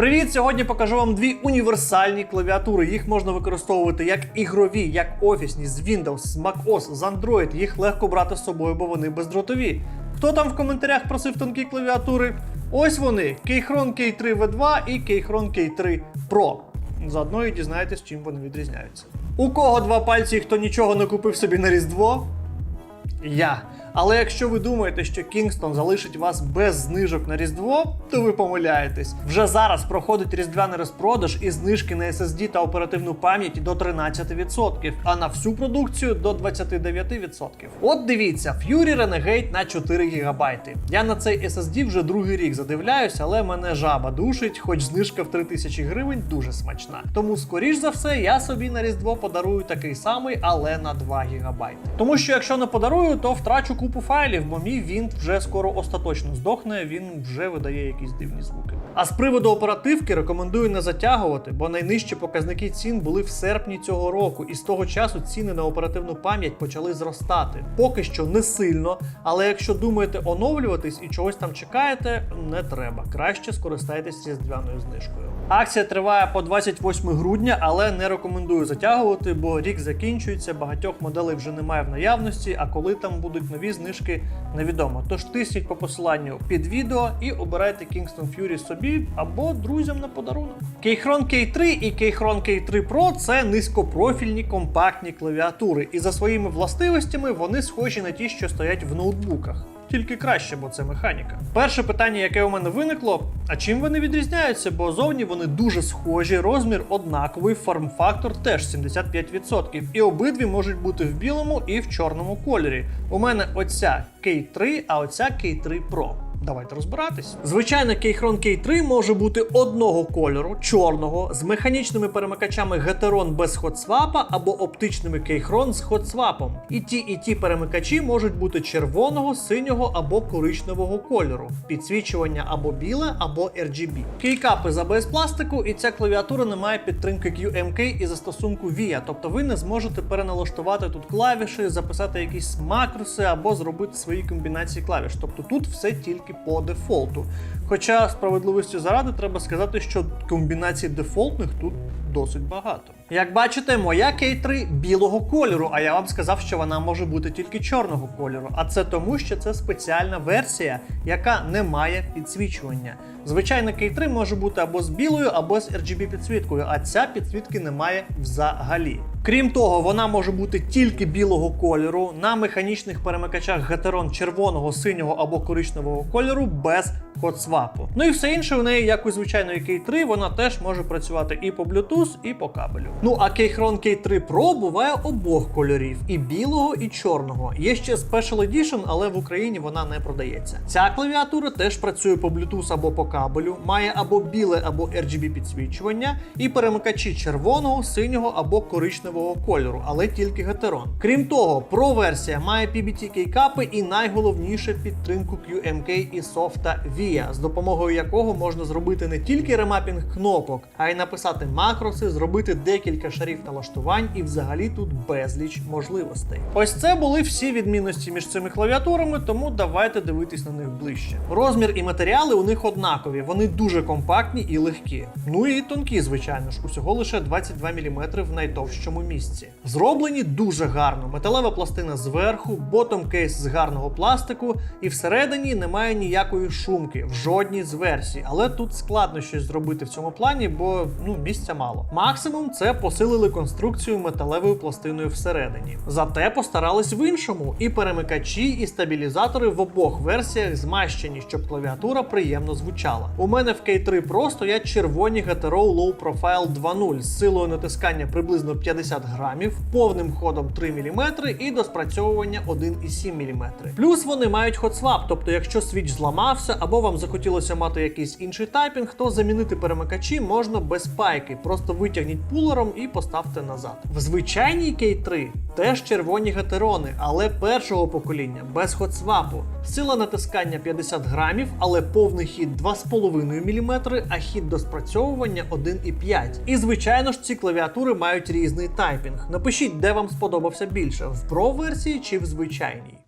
Привіт! Сьогодні покажу вам дві універсальні клавіатури. Їх можна використовувати як ігрові, як офісні, з Windows, з macOS, з Android. Їх легко брати з собою, бо вони бездротові. Хто там в коментарях просив тонкі клавіатури? Ось вони: Keychron K3 V2 і Keychron K3 Pro. Заодно і дізнаєтесь, чим вони відрізняються. У кого два пальці і хто нічого не купив собі на Різдво? Я. Але якщо ви думаєте, що Kingston залишить вас без знижок на Різдво, то ви помиляєтесь. Вже зараз проходить різдвяний розпродаж і знижки на SSD та оперативну пам'ять до 13%, а на всю продукцію до 29%. От дивіться, Fury Renegade на 4 ГБ. Я на цей SSD вже другий рік задивляюсь, але мене жаба душить, хоч знижка в 3000 гривень дуже смачна. Тому, скоріш за все, я собі на Різдво подарую такий самий, але на 2 ГБ. Тому що якщо не подарую, то втрачу купу файлів, бо мій Вінт вже скоро остаточно здохне, він вже видає якісь дивні звуки. А з приводу оперативки рекомендую не затягувати, бо найнижчі показники цін були в серпні цього року, і з того часу ціни на оперативну пам'ять почали зростати. Поки що не сильно, але якщо думаєте оновлюватись і чогось там чекаєте, не треба. Краще скористайтесь різдвяною знижкою. Акція триває по 28 грудня, але не рекомендую затягувати, бо рік закінчується, багатьох моделей вже немає в наявності, а коли там будуть нові знижки, невідомо. Тож тисніть по посиланню під відео і обирайте Kingston Fury собі або друзям на подарунок. Keychron K3 і Keychron K3 Pro це низькопрофільні компактні клавіатури, і за своїми властивостями вони схожі на ті, що стоять в ноутбуках. Тільки краще, бо це механіка. Перше питання, яке у мене виникло: а чим вони відрізняються? Бо зовні вони дуже схожі, розмір однаковий, форм-фактор теж 75%. І обидві можуть бути в білому і в чорному кольорі. У мене оця K3, а оця K3 Pro. Давайте розбиратись. Звичайно, Keychron K3 може бути одного кольору, чорного, з механічними перемикачами Gateron без хотсвапа або оптичними Keychron з хотсвапом. І ті, і ті перемикачі можуть бути червоного, синього або коричневого кольору, підсвічування або біле, або RGB. Кейкапи з ABS пластику, і ця клавіатура не має підтримки QMK і застосунку VIA, тобто ви не зможете переналаштувати тут клавіші, записати якісь макроси або зробити свої комбінації клавіш. Тобто тут все тільки по дефолту. Хоча справедливості заради треба сказати, що комбінацій дефолтних тут досить багато. Як бачите, моя K3 білого кольору, а я вам сказав, що вона може бути тільки чорного кольору. А це тому, що це спеціальна версія, яка не має підсвічування. Звичайно, K3 може бути або з білою, або з RGB підсвіткою, а ця підсвітки немає взагалі. Крім того, вона може бути тільки білого кольору на механічних перемикачах Gateron червоного, синього або коричневого кольору без хотсвапу. Ну і все інше в неї, як у звичайної K3, вона теж може працювати і по Bluetooth, і по кабелю. Ну а Keychron K3 Pro буває обох кольорів: і білого, і чорного. Є ще Special Edition, але в Україні вона не продається. Ця клавіатура теж працює по Bluetooth або по кабелю, має або біле, або RGB підсвічування, і перемикачі червоного, синього або коричневого кольору, але тільки Gateron. Крім того, Pro версія має PBT кейкапи і найголовніше підтримку QMK і софта VIA, з допомогою якого можна зробити не тільки ремапінг кнопок, а й написати макроси, зробити декілька шарів налаштувань і взагалі тут безліч можливостей. Ось це були всі відмінності між цими клавіатурами, тому давайте дивитись на них ближче. Розмір і матеріали у них однакові, вони дуже компактні і легкі. Ну і тонкі, звичайно ж, усього лише 22 мм в найтовщому місці. Зроблені дуже гарно. Металева пластина зверху, ботом кейс з гарного пластику, і всередині немає ніякої шумки в жодній з версій. Але тут складно щось зробити в цьому плані, бо ну місця мало. Максимум це посилили конструкцію металевою пластиною всередині. Зате постарались в іншому, і перемикачі, і стабілізатори в обох версіях змащені, щоб клавіатура приємно звучала. У мене в K3 Pro стоять червоні Hetero Low Profile 2.0 з силою натискання приблизно 50 грамів, повним ходом 3 мм і до спрацьовування 1,7 мм. Плюс вони мають хотсвап, тобто якщо свіч зламався або вам захотілося мати якийсь інший тайпінг, то замінити перемикачі можна без пайки. Просто витягніть пулером і поставте назад. В звичайній K3 теж червоні гетерони, але першого покоління без хотсвапу. Сила натискання 50 грамів, але повний хід 2,5 мм, а хід до спрацьовування 1,5. І звичайно ж ці клавіатури мають різний тайпінг. Напишіть, де вам сподобався більше: в Pro версії чи в звичайній.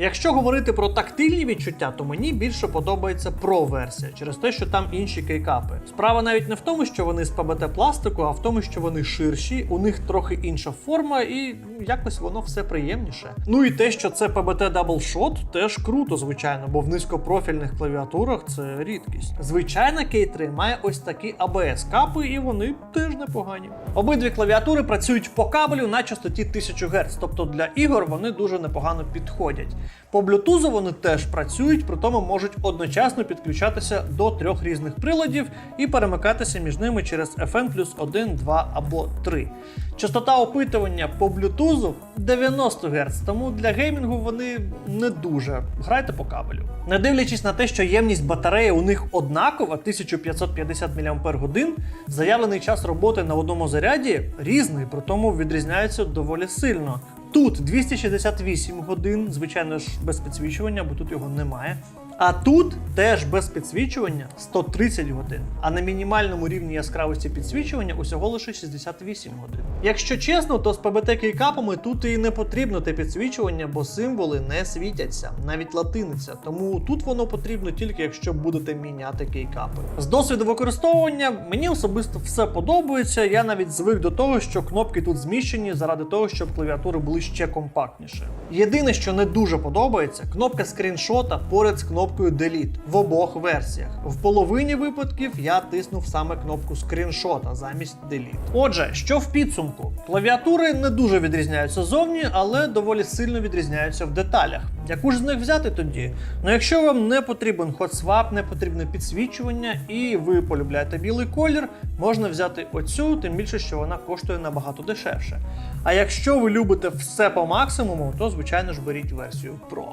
Якщо говорити про тактильні відчуття, то мені більше подобається Pro версія через те, що там інші кейкапи. Справа навіть не в тому, що вони з ПБТ пластику, а в тому, що вони ширші, у них трохи інша форма, і ну, якось воно все приємніше. Ну і те, що це ПБТ Shot, теж круто, звичайно, бо в низькопрофільних клавіатурах це рідкість. Звичайна K3 має ось такі ABS капи, і вони теж непогані. Обидві клавіатури працюють по кабелю на частоті 1000 Гц, тобто для ігор вони дуже непогано підходять. По Bluetooth вони теж працюють, при тому можуть одночасно підключатися до трьох різних приладів і перемикатися між ними через FN плюс 1, 2 або 3. Частота опитування по Bluetooth 90 Гц, тому для геймінгу вони не дуже. Грайте по кабелю. Не дивлячись на те, що ємність батареї у них однакова 1550 мАч, заявлений час роботи на одному заряді різний, при тому відрізняється доволі сильно. Тут 268 годин, звичайно ж, без підсвічування, бо тут його немає. А тут теж без підсвічування 130 годин, а на мінімальному рівні яскравості підсвічування усього лише 68 годин. Якщо чесно, то з ПБТ кейкапами тут і не потрібно те підсвічування, бо символи не світяться, навіть латиниця. Тому тут воно потрібно тільки якщо будете міняти кейкапи. З досвіду використовування мені особисто все подобається. Я навіть звик до того, що кнопки тут зміщені заради того, щоб клавіатури були ще компактніше. Єдине, що не дуже подобається, кнопка скріншота поряд з кнопкою Delete в обох версіях. В половині випадків я тиснув саме кнопку скріншота замість Delete. Отже, що в підсумку? Клавіатури не дуже відрізняються зовні, але доволі сильно відрізняються в деталях. Яку ж з них взяти тоді? Ну якщо вам не потрібен хотсвап, не потрібне підсвічування, і ви полюбляєте білий колір, можна взяти оцю, тим більше, що вона коштує набагато дешевше. А якщо ви любите все по максимуму, то звичайно ж беріть версію Pro.